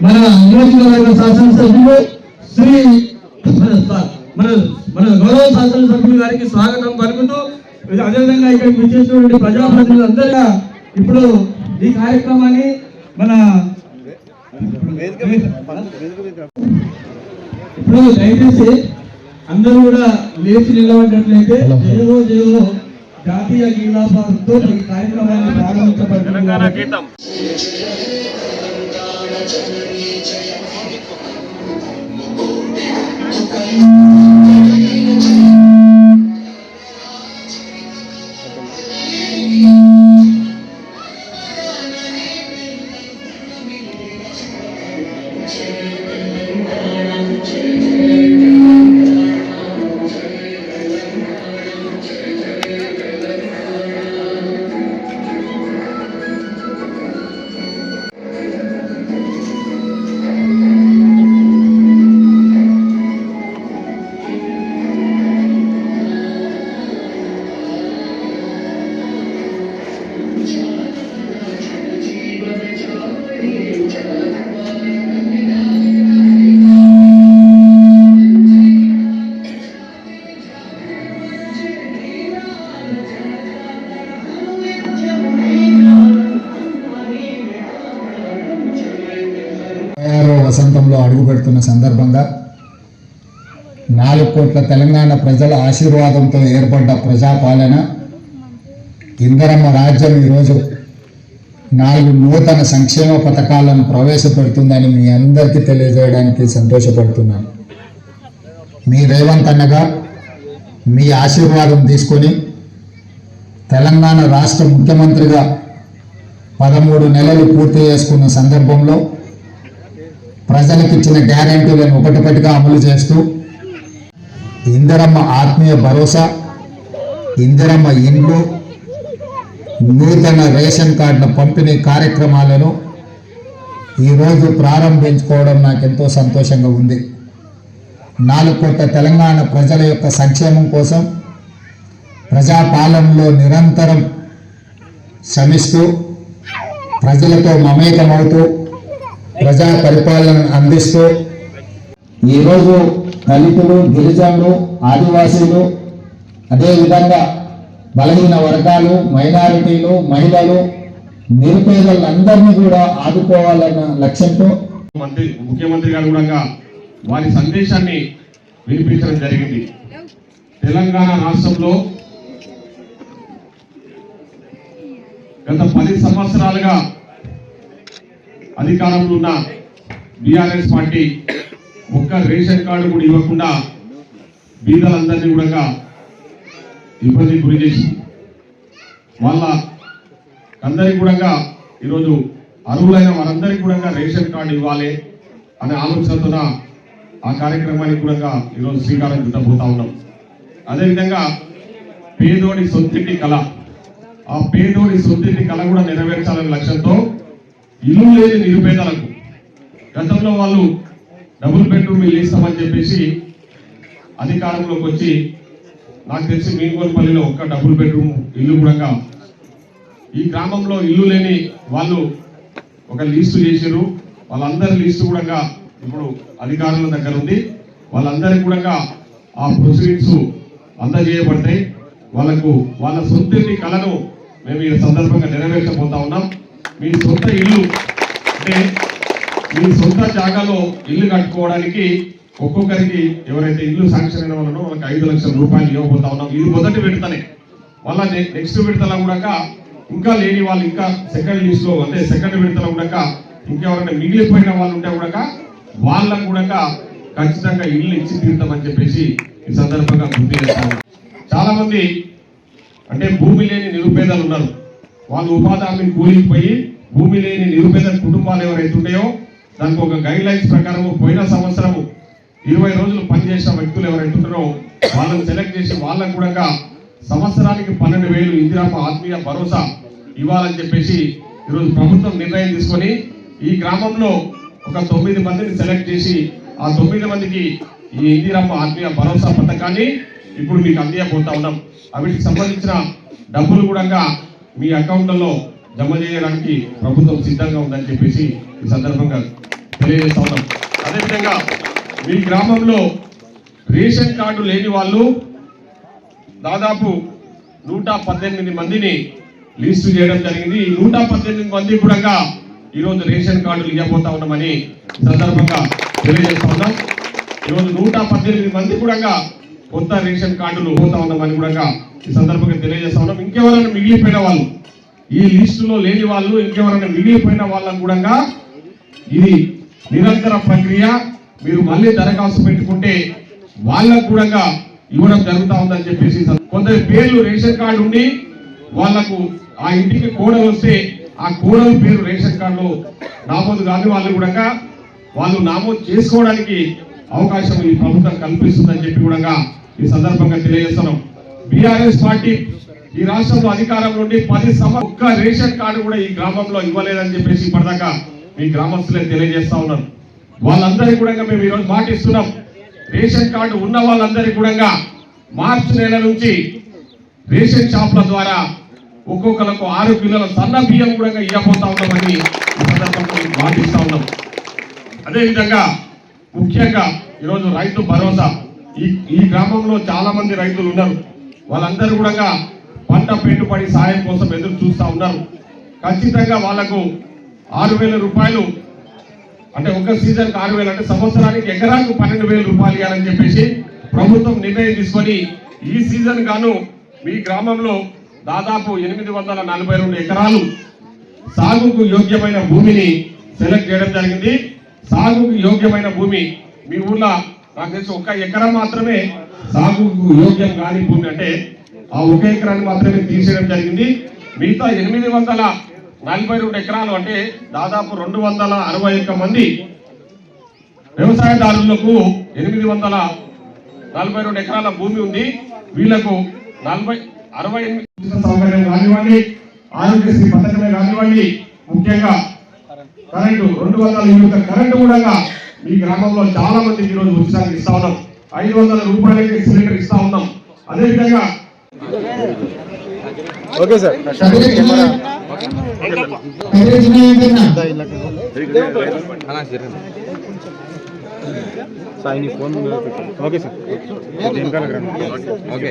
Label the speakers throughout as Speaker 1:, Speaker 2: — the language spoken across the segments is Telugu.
Speaker 1: మన నియోజకవర్గ శాసనసభ్యులు శ్రీ మన మన గౌరవ శాసనసభ్యులు గారికి స్వాగతం పలుకుతూ అదేవిధంగా ఇక్కడ విచ్చేసినటువంటి ప్రజాప్రతినిధులు అందరిగా ఇప్పుడు ఈ కార్యక్రమాన్ని మన ఇప్పుడు దయచేసి అందరూ కూడా లేచి నిలబడినట్లయితే జయో జయో జాతీయ గీతాపాలతో ఈ కార్యక్రమాన్ని ప్రారంభించబడుతుంది. Thank
Speaker 2: you. వసంతంలో అడుగు పెడుతున్న సందర్భంగా నాలుగు కోట్ల తెలంగాణ ప్రజల ఆశీర్వాదంతో ఏర్పడ్డ ప్రజాపాలన ఇందరమ్మ రాజ్యం ఈరోజు నాలుగు నూతన సంక్షేమ పథకాలను ప్రవేశపెడుతుందని మీ అందరికీ తెలియజేయడానికి సంతోషపడుతున్నాను. మీ రేవంత్ అన్నగా మీ ఆశీర్వాదం తీసుకొని తెలంగాణ రాష్ట్ర ముఖ్యమంత్రిగా పదమూడు నెలలు పూర్తి చేసుకున్న సందర్భంలో ప్రజలకు ఇచ్చిన గ్యారంటీలను ఒకటొకటిగా అమలు చేస్తూ ఇందిరమ్మ ఆత్మీయ భరోసా ఇందిరమ్మ ఇండ్లు నూతన రేషన్ కార్డుల పంపిణీ కార్యక్రమాలను ఈరోజు ప్రారంభించుకోవడం నాకు ఎంతో సంతోషంగా ఉంది. నాలుగు కోట్ల తెలంగాణ ప్రజల యొక్క సంక్షేమం కోసం ప్రజాపాలనలో నిరంతరం శ్రమిస్తూ ప్రజలతో మమేకమవుతూ ప్రజా పరిపాలన అందిస్తూ ఈరోజు దళితులు గిరిజనులు ఆదివాసీలు అదేవిధంగా బలహీన వర్గాలు మైనారిటీలు మహిళలు నిరుపేదలందరినీ కూడా ఆదుకోవాలన్న లక్ష్యంతో
Speaker 3: మంత్రి ముఖ్యమంత్రి గారు కూడా వారి సందేశాన్ని వినిపించడం జరిగింది. తెలంగాణ రాష్ట్రంలో గత పది సంవత్సరాలుగా అధికారంలో ఉన్న బీఆర్ఎస్ పార్టీ ఒక్క రేషన్ కార్డు కూడా ఇవ్వకుండా బీదలందరినీ కూడా ఇబ్బంది గురి చేసి వాళ్ళ అందరికి కూడా ఈరోజు అర్హులైన వారందరికీ కూడా రేషన్ కార్డు ఇవ్వాలి అనే ఆలోచనతోన ఆ కార్యక్రమానికి కూడా ఈరోజు శ్రీకారం చుట్టబోతా ఉన్నాం. అదేవిధంగా పేదోడి సొంతింటి కళ ఆ పేదోడి సొంతింటి కళ కూడా నెరవేర్చాలనే లక్ష్యంతో ఇల్లు లేని నిరుపేదలకు గతంలో వాళ్ళు డబుల్ బెడ్రూమ్ ఇల్లు ఇస్తామని చెప్పేసి అధికారంలోకి వచ్చి నాకు తెలిసి మీనుగోల్పల్లిలో ఒక్క డబుల్ బెడ్రూమ్ ఇల్లు కూడా ఈ గ్రామంలో ఇల్లు లేని వాళ్ళు ఒక లీస్టు చేశారు వాళ్ళందరి లీస్టు కూడా ఇప్పుడు అధికారుల దగ్గర ఉంది. వాళ్ళందరికీ కూడా ఆ ప్రొసీడింగ్స్ అందజేయబడతాయి వాళ్ళకు వాళ్ళ సొంత కళను మేము ఈ సందర్భంగా నెరవేర్చబోతా ఉన్నాం. మీ సొంత ఇల్లు అంటే మీ సొంత జాగాలో ఇల్లు కట్టుకోవడానికి ఒక్కొక్కరికి ఎవరైతే ఇల్లు శాంక్షన్ అయిన వాళ్ళనో వాళ్ళకి ఐదు లక్షల రూపాయలు ఇవ్వబోతా ఉన్నాం. ఇది మొదటి విడతనే. మళ్ళా నెక్స్ట్ విడతలో కూడా ఇంకా లేని వాళ్ళు ఇంకా సెకండ్ లిస్ట్లో అంటే సెకండ్ విడతలో కూడా ఇంకెవరైనా మిగిలిపోయిన వాళ్ళు ఉంటే కూడా వాళ్ళకు కూడా ఖచ్చితంగా ఇల్లు ఇచ్చి తీరుతామని చెప్పేసి ఈ సందర్భంగా గుర్తు చేస్తాను. చాలా మంది అంటే భూమి లేని నిరుపేదలు ఉన్నారు. వాళ్ళు ఉపాధి హామీ కూలికి పోయి భూమి లేని నిరుపేద కుటుంబాలు ఎవరైతే ఉన్నాయో దానికి ఒక గైడ్ లైన్స్ ప్రకారం పోయిన సంవత్సరము ఇరవై రోజులు పనిచేసిన వ్యక్తులు ఎవరైతే ఉన్నారో వాళ్ళని సెలెక్ట్ చేసి వాళ్ళకు కూడా సంవత్సరానికి పన్నెండు వేలు ఇందిరామ ఆత్మీయ భరోసా ఇవ్వాలని చెప్పేసి ఈరోజు ప్రభుత్వం నిర్ణయం తీసుకొని ఈ గ్రామంలో ఒక తొమ్మిది మందిని సెలెక్ట్ చేసి ఆ తొమ్మిది మందికి ఈ ఇందిరమ్మ ఆత్మీయ భరోసా పథకాన్ని ఇప్పుడు మీకు అందియబోతా ఉన్నాం. అవిటికి సంబంధించిన డబ్బులు కూడా మీ అకౌంట్లలో జమ చేయడానికి ప్రభుత్వం సిద్ధంగా ఉందని చెప్పేసి ఈ సందర్భంగా తెలియజేస్తా. ఉన్నాం అదేవిధంగా మీ గ్రామంలో రేషన్ కార్డు లేని వాళ్ళు దాదాపు నూట పద్దెనిమిది మందిని లిస్టు చేయడం జరిగింది. ఈ నూట పద్దెనిమిది మంది కూడా ఈరోజు రేషన్ కార్డులు ఇవ్వబోతా ఉన్నామని సందర్భంగా తెలియజేస్తా ఉన్నాం. ఈరోజు నూట పద్దెనిమిది మంది కూడా కొత్త రేషన్ కార్డులు పోతా ఉన్నామని కూడా ఈ సందర్భంగా తెలియజేస్తా ఉన్నాం. ఇంకెవరైనా మిగిలిపోయిన వాళ్ళు ఈ లిస్టులో లేని వాళ్ళు ఇంకెవరైనా మిగిలిపోయిన వాళ్ళని కూడా ఇది నిరంతర ప్రక్రియ. మీరు మళ్ళీ దరఖాస్తు పెట్టుకుంటే వాళ్ళకు కూడా ఇవ్వడం జరుగుతూ ఉందని చెప్పేసి కొందరి పేర్లు రేషన్ కార్డు ఉండి వాళ్ళకు ఆ ఇంటికి కోడలు వస్తే ఆ కోడలు పేరు రేషన్ కార్డులో నామోదు కాని వాళ్ళు కూడా వాళ్ళు నామోదు చేసుకోవడానికి అవకాశం ఈ ప్రభుత్వం కల్పిస్తుందని చెప్పి కూడా ఈ సందర్భంగా తెలియజేస్తున్నాం. బీఆర్ఎస్ పార్టీ ఈ రాష్ట్రంలో అధికారం నుండి పది సంవత్సరం ఒక్క రేషన్ కార్డు కూడా ఈ గ్రామంలో ఇవ్వలేదని చెప్పేసి ఇప్పటిదాకా మీ గ్రామస్తులే తెలియజేస్తా ఉన్నారు. వాళ్ళందరికీ కూడా మేము ఈరోజు మాటిస్తున్నాం. రేషన్ కార్డు ఉన్న వాళ్ళందరికీ కూడా మార్చి నెల నుంచి రేషన్ షాప్ల ద్వారా ఒక్కొక్కలకు ఆరు కిలోల సన్న బియ్యం కూడా ఇవ్వబోతా ఉన్నామని మాటిస్తా ఉన్నాం. అదేవిధంగా ముఖ్యంగా ఈరోజు రైతు భరోసా. ఈ ఈ గ్రామంలో చాలా మంది రైతులు ఉన్నారు. వాళ్ళందరూ కూడా పంట పెట్టుబడి సాయం కోసం ఎదురు చూస్తూ ఉన్నారు. ఖచ్చితంగా వాళ్ళకు ఆరు వేల రూపాయలు అంటే ఒక సీజన్ ఆరు వేలు అంటే సంవత్సరానికి ఎకరాకు పన్నెండు వేల రూపాయలు ఇవ్వాలని చెప్పేసి ప్రభుత్వం నిర్ణయం తీసుకొని ఈ సీజన్ గాను మీ గ్రామంలో దాదాపు ఎనిమిది వందల నలభై రెండు ఎకరాలు సాగుకు యోగ్యమైన భూమిని సెలెక్ట్ చేయడం జరిగింది. సాగుకు యోగ్యమైన భూమి మీ ఊర్లో నాకు తెలిసి ఒక ఎకరం మాత్రమే సాగుకు యోగ్యం కాని భూమి అంటే ఆ ఒక ఎకరాన్ని మాత్రమే తీసేయడం జరిగింది. మిగతా ఎనిమిది వందల నలభై రెండు ఎకరాలు అంటే దాదాపు రెండు వందల అరవై ఒక్క మంది వ్యవసాయదారులకు ఎనిమిది వందల నలభై రెండు ఎకరాల భూమి ఉంది. వీళ్ళకు నలభై అరవై ఎనిమిది సౌకర్యం కానివ్వండి ఆరోగ్యశ్రీ పథకమే కానివ్వండి ముఖ్యంగా కరెంటు రెండు వందల యూనిట్ల కరెంటు కూడా మీ గ్రామంలో చాలా మందికి ఈరోజు ఉచితంగా ఇస్తా ఉన్నాం. ఐదు వందల రూపాయలకి సిలిండర్ ఇస్తా ఉన్నాం. అదేవిధంగా
Speaker 4: okay sir. Sai phone. Okay sir. Okay.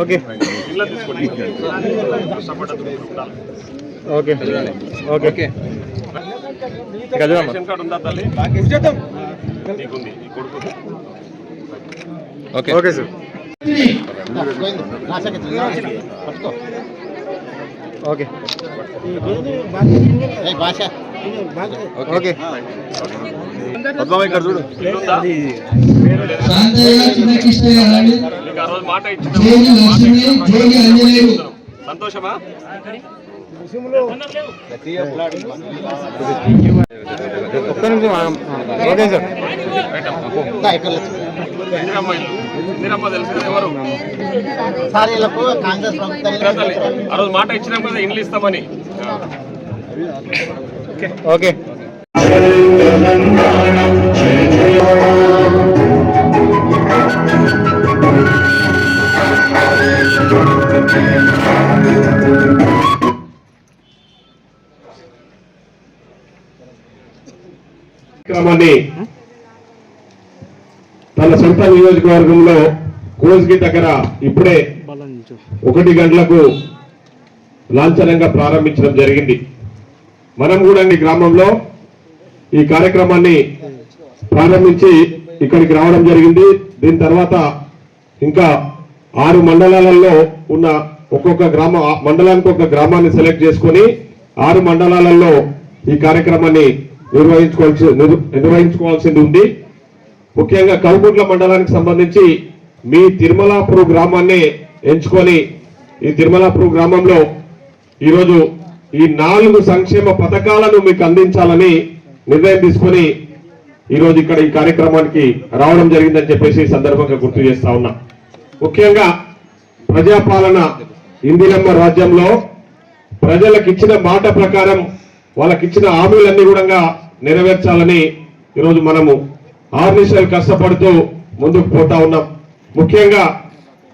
Speaker 4: Okay
Speaker 3: తీసుకోండి
Speaker 4: ఓకే. ఓకే.
Speaker 3: రేషన్ కార్డు ఉందా తల్లి? నీకుంది ఈ కొడుకు.
Speaker 4: Okay. Sir. Okay. Okay. Padmabai ఇక్కడ చూడు.
Speaker 3: మాట ఇచ్చిన సంతోషమా?
Speaker 4: ఒక్క నిమిషం ఓకే సార్.
Speaker 3: ఆ రోజు మాట ఇచ్చినాం కదా ఇండ్లు ఇస్తామని.
Speaker 4: ఓకే.
Speaker 3: కార్యక్రమాన్ని తన సొంత నియోజకవర్గంలో కోస్గి దగ్గర ఇప్పుడే ఒకటి గంటలకు లాంఛనంగా ప్రారంభించడం జరిగింది. మనం కూడా ఈ గ్రామంలో ఈ కార్యక్రమాన్ని ప్రారంభించి ఇక్కడికి రావడం జరిగింది. దీని తర్వాత ఇంకా ఆరు మండలాలలో ఉన్న ఒక్కొక్క గ్రామ మండలానికి ఒక గ్రామాన్ని సెలెక్ట్ చేసుకొని ఆరు మండలాలలో ఈ కార్యక్రమాన్ని నిర్వహించుకోవాల్సి నిర్వహించుకోవాల్సింది ఉంది. ముఖ్యంగా కౌగుట్ల మండలానికి సంబంధించి మీ తిరుమలాపూర్ గ్రామాన్ని ఎంచుకొని ఈ తిరుమలాపూర్ గ్రామంలో ఈరోజు ఈ నాలుగు సంక్షేమ పథకాలను మీకు అందించాలని నిర్ణయం తీసుకొని ఈరోజు ఇక్కడ ఈ కార్యక్రమానికి రావడం జరిగిందని చెప్పేసి ఈ సందర్భంగా గుర్తు చేస్తా ఉన్నా. ముఖ్యంగా ప్రజాపాలన ఇందిరమ్మ రాజ్యంలో ప్రజలకు ఇచ్చిన మాట ప్రకారం వాళ్ళకి ఇచ్చిన హామీలన్నీ కూడా నెరవేర్చాలని ఈరోజు మనము ఆర్నిషల్ కష్టపడుతూ ముందుకు పోతా ఉన్నాం. ముఖ్యంగా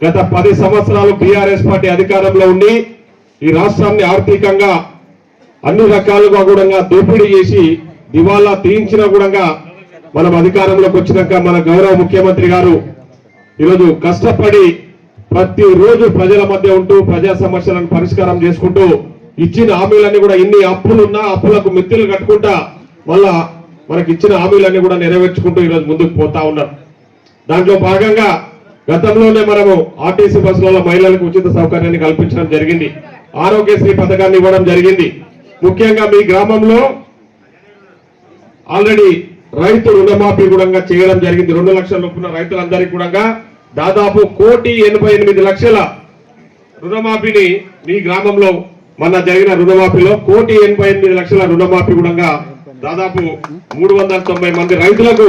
Speaker 3: గత పది సంవత్సరాలు బీఆర్ఎస్ పార్టీ అధికారంలో ఉండి ఈ రాష్ట్రాన్ని ఆర్థికంగా అన్ని రకాలుగా కూడా దోపిడీ చేసి దివాలా తీయించిన కూడా మనం అధికారంలోకి వచ్చినాక మన గౌరవ ముఖ్యమంత్రి గారు ఈరోజు కష్టపడి ప్రతి రోజు ప్రజల మధ్య ఉంటూ ప్రజా సమస్యలను పరిష్కారం చేసుకుంటూ ఇచ్చిన హామీలన్నీ కూడా ఎన్ని అప్పులున్నా అప్పులకు మిత్తులు కట్టుకుంటా మళ్ళా మనకి ఇచ్చిన హామీలన్నీ కూడా నెరవేర్చుకుంటూ ఈరోజు ముందుకు పోతా ఉన్నారు. దాంట్లో భాగంగా గతంలోనే మనము ఆర్టీసీ బస్సులలో మహిళలకు ఉచిత సౌకర్యాన్ని కల్పించడం జరిగింది. ఆరోగ్యశ్రీ పథకాన్ని ఇవ్వడం జరిగింది. ముఖ్యంగా మీ గ్రామంలో ఆల్రెడీ రైతు రుణమాఫీ కూడా చేయడం జరిగింది. రెండు లక్షల లోపున రైతులందరికీ కూడా దాదాపు కోటి ఎనభై ఎనిమిది లక్షల రుణమాఫీని మీ గ్రామంలో మన జరిగిన రుణమాఫీలో కోటి ఎనభై ఎనిమిది లక్షల రుణమాఫీ కూడా దాదాపు మూడు వందల తొంభై మంది రైతులకు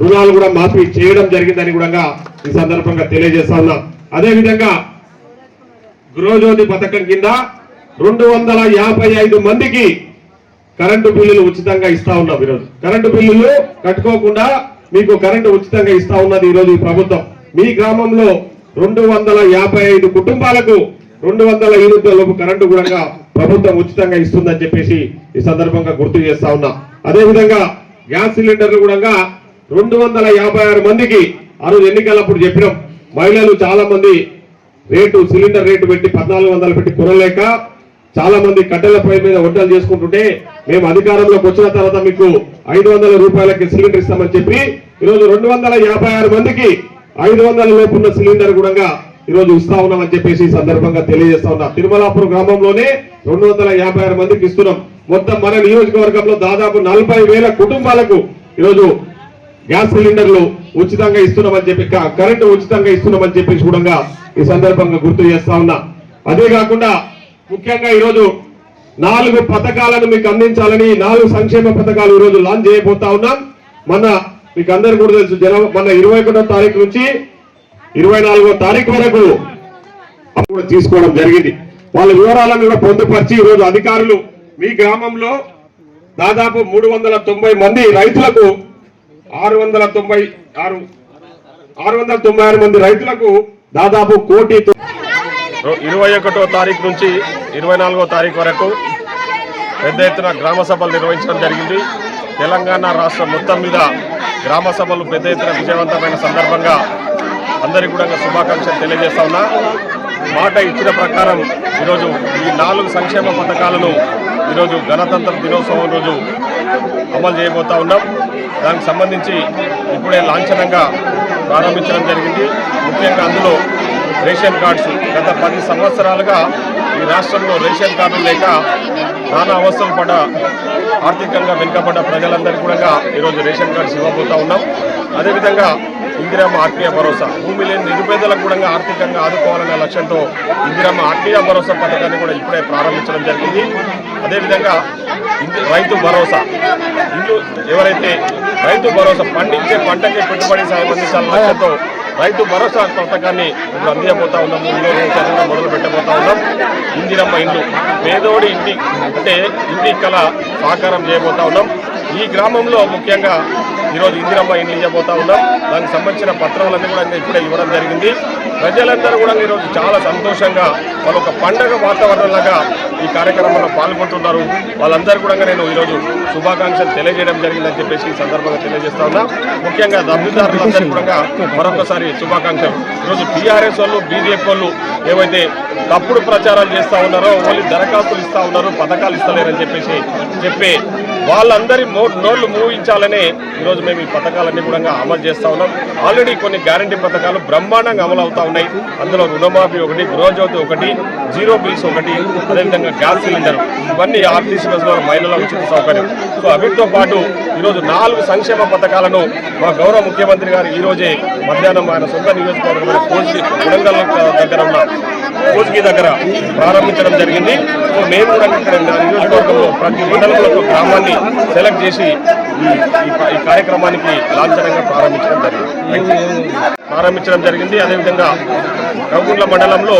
Speaker 3: రుణాలు కూడా మాఫీ చేయడం జరిగిందని కూడా ఈ సందర్భంగా తెలియజేస్తా ఉన్నాం. అదేవిధంగా గృహజ్యోతి పథకం కింద రెండు వందల యాభై ఐదు మందికి కరెంటు బిల్లులు ఉచితంగా ఇస్తా ఉన్నాం ఈరోజు కరెంటు బిల్లులు కట్టుకోకుండా మీకు కరెంటు ఉచితంగా ఇస్తా ఉన్నది ఈరోజు ఈ ప్రభుత్వం. మీ గ్రామంలో రెండు వందల యాభై ఐదు కుటుంబాలకు రెండు వందల యూనిట్ల లోపు కరెంటు కూడా ప్రభుత్వం ఉచితంగా ఇస్తుందని చెప్పేసి ఈ సందర్భంగా గుర్తు చేస్తా ఉన్నాం. అదేవిధంగా గ్యాస్ సిలిండర్లు కూడా రెండు వందల యాభై ఆరు మందికి ఆ రోజు ఎన్నికలప్పుడు చెప్పినాం. మహిళలు చాలా మంది రేటు సిలిండర్ రేటు పెట్టి పద్నాలుగు వందలు పెట్టి కొనలేక చాలా మంది కట్టెల పొయ్యి మీద వంటలు చేసుకుంటుంటే మేము అధికారంలోకి వచ్చిన తర్వాత మీకు ఐదు వందల రూపాయలకి సిలిండర్ ఇస్తామని చెప్పి ఈరోజు రెండు వందల యాభై ఆరు మందికి ఐదు వందల లోపు ఉన్న సిలిండర్ కూడా ఈరోజు ఇస్తా ఉన్నామని చెప్పేసి ఈ సందర్భంగా తెలియజేస్తా ఉన్నా. తిరుమలాపురం గ్రామంలోనే రెండు వందల యాభై ఆరు మందికి ఇస్తున్నాం. మొత్తం మన నియోజకవర్గంలో దాదాపు నలభై వేల కుటుంబాలకు ఈరోజు గ్యాస్ సిలిండర్లు ఉచితంగా ఇస్తున్నామని చెప్పి కరెంటు ఉచితంగా ఇస్తున్నామని చెప్పేసి కూడా ఈ సందర్భంగా గుర్తు చేస్తా ఉన్నా. అదే కాకుండా ముఖ్యంగా ఈరోజు నాలుగు పథకాలను మీకు అందించాలని నాలుగు సంక్షేమ పథకాలు ఈ రోజు లాంచ్ చేయబోతా ఉన్నాం. మన మీకు అందరు కూడా తెలుసు జన మన ఇరవై ఒకటో తారీఖు నుంచి ఇరవై నాలుగో తారీఖు వరకు అప్పుడు కూడా తీసుకోవడం జరిగింది. వాళ్ళ వివరాలను కూడా పొందుపరిచి ఈరోజు రోజు అధికారులు మీ గ్రామంలో దాదాపు మూడు వందల తొంభై మంది రైతులకు ఆరు వందల తొంభై ఆరు ఆరు వందల తొంభై ఆరు మంది రైతులకు దాదాపు కోటి ఇరవై ఒకటో తారీఖు నుంచి ఇరవై నాలుగో తారీఖు వరకు పెద్ద ఎత్తున గ్రామ సభలు నిర్వహించడం జరిగింది. తెలంగాణ రాష్ట్రం మొత్తం మీద గ్రామ సభలు పెద్ద ఎత్తున విజయవంతమైన సందర్భంగా అందరికీ కూడా శుభాకాంక్షలు తెలియజేస్తా ఉన్నా. మాట ఇచ్చిన ప్రకారం ఈరోజు ఈ నాలుగు సంక్షేమ పథకాలను ఈరోజు గణతంత్ర దినోత్సవం రోజు అమలు చేయబోతా ఉన్నాం. దానికి సంబంధించి ఇప్పుడే లాంఛనంగా ప్రారంభించడం జరిగింది. ముఖ్యంగా అందులో రేషన్ కార్డ్స్ గత పది సంవత్సరాలుగా ఈ రాష్ట్రంలో రేషన్ కార్డులు లేక నానా అవసరం పడ్డ ఆర్థికంగా వెనుకబడ్డ ప్రజలందరికీ కూడా ఈరోజు రేషన్ కార్డ్స్ ఇవ్వబోతా ఉన్నాం. అదేవిధంగా ఇందిరమ్మ ఆత్మీయ భరోసా. భూమి లేని నిరుపేదలకు కూడా ఆర్థికంగా ఆదుకోవాలనే లక్ష్యంతో ఇందిరమ్మ ఆత్మీయ భరోసా పథకాన్ని కూడా ఇప్పుడే ప్రారంభించడం జరిగింది. అదేవిధంగా ఇంది- రైతు భరోసా. ఇల్లు ఎవరైతే రైతు భరోసా పండించే పంటకి పెట్టుబడి సాయం అందించాలనే లక్ష్యంతో రైతు భరోసా పథకాన్ని ఇప్పుడు అందియబోతా ఉన్నాము ఇందులో మొదలు పెట్టబోతా ఉన్నాం. ఇందిరమ్మ ఇండ్లు పేదోడి ఇంటి అంటే ఇంటి కళ సాకారం చేయబోతా ఉన్నాం. ఈ గ్రామంలో ముఖ్యంగా ఈరోజు ఇందిరమ్మ ఇండ్లు ఇవ్వబోతా ఉన్నాం. దానికి సంబంధించిన పత్రాలన్నీ కూడా ఇప్పుడే ఇవ్వడం జరిగింది. ప్రజలందరూ కూడా ఈరోజు చాలా సంతోషంగా వాళ్ళొక పండగ వాతావరణంలాగా ఈ కార్యక్రమంలో పాల్గొంటున్నారు. వాళ్ళందరూ కూడా నేను ఈరోజు శుభాకాంక్షలు తెలియజేయడం జరిగిందని చెప్పేసి ఈ సందర్భంగా తెలియజేస్తా ఉన్నా. ముఖ్యంగా లబ్ధిదారులందరికీ కూడా మరొకసారి శుభాకాంక్షలు. ఈరోజు టీఆర్ఎస్ వాళ్ళు బీజేపీ వాళ్ళు ఏవైతే తప్పుడు ప్రచారాలు చేస్తూ ఉన్నారో వాళ్ళు దరఖాస్తులు ఇస్తా ఉన్నారు పథకాలు ఇస్తలేరని చెప్పేసి చెప్పే వాళ్ళందరి నోళ్ళు మూవించాలనే ఈరోజు మేము ఈ పథకాలన్నీ కూడా అమలు చేస్తా ఉన్నాం. ఆల్రెడీ కొన్ని గ్యారంటీ పథకాలు బ్రహ్మాండంగా అమలు అవుతా ఉన్నాయి. అందులో రుణమాఫీ ఒకటి గృహజ్యోతి ఒకటి జీరో బిల్స్ ఒకటి అదేవిధంగా గ్యాస్ సిలిండర్ ఇవన్నీ ఆర్టీసీ బస్సులో మహిళల ఉచిత సౌకర్యం. సో వీటితో పాటు ఈరోజు నాలుగు సంక్షేమ పథకాలను మా గౌరవ ముఖ్యమంత్రి గారు ఈ రోజే మధ్యాహ్నం ఆయన సొంత నియోజకవర్గమైన కోసి కొడంగల్ దగ్గర ఉన్న కోసికి దగ్గర ప్రారంభించడం జరిగింది. సో మేము కూడా ఇక్కడ నియోజకవర్గంలో ప్రతి మండలంలో ఒక గ్రామాన్ని సెలెక్ట్ చేసి ఈ కార్యక్రమానికి లాంఛనంగా ప్రారంభించడం జరిగింది. ప్రారంభించడం జరిగింది. అదేవిధంగా రఘుగుండ్ల మండలంలో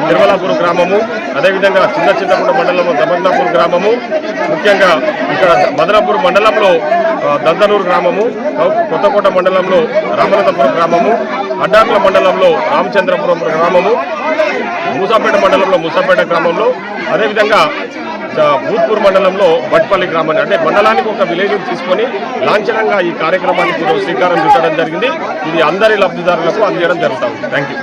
Speaker 3: నిర్మలాపూర్ గ్రామము అదేవిధంగా చిన్న చిన్నపూర్ మండలము దమగ్నాపూర్ గ్రామము ముఖ్యంగా ఇక్కడ మదనాపూర్ మండలంలో ఆ, దంతనూరు గ్రామము కొత్తకోట మండలంలో రామనాథపురం గ్రామము అడ్డాకుల మండలంలో రామచంద్రపురం గ్రామము మూసాపేట మండలంలో మూసాపేట గ్రామంలో అదేవిధంగా భూత్పూర్ మండలంలో బట్పల్లి గ్రామం అంటే మండలానికి ఒక విలేజ్ తీసుకొని లాంఛనంగా ఈ కార్యక్రమానికి శ్రీకారం చుట్టడం జరిగింది. ఇది అందరి లబ్ధిదారులకు అందించడం జరుగుతుంది. Thank you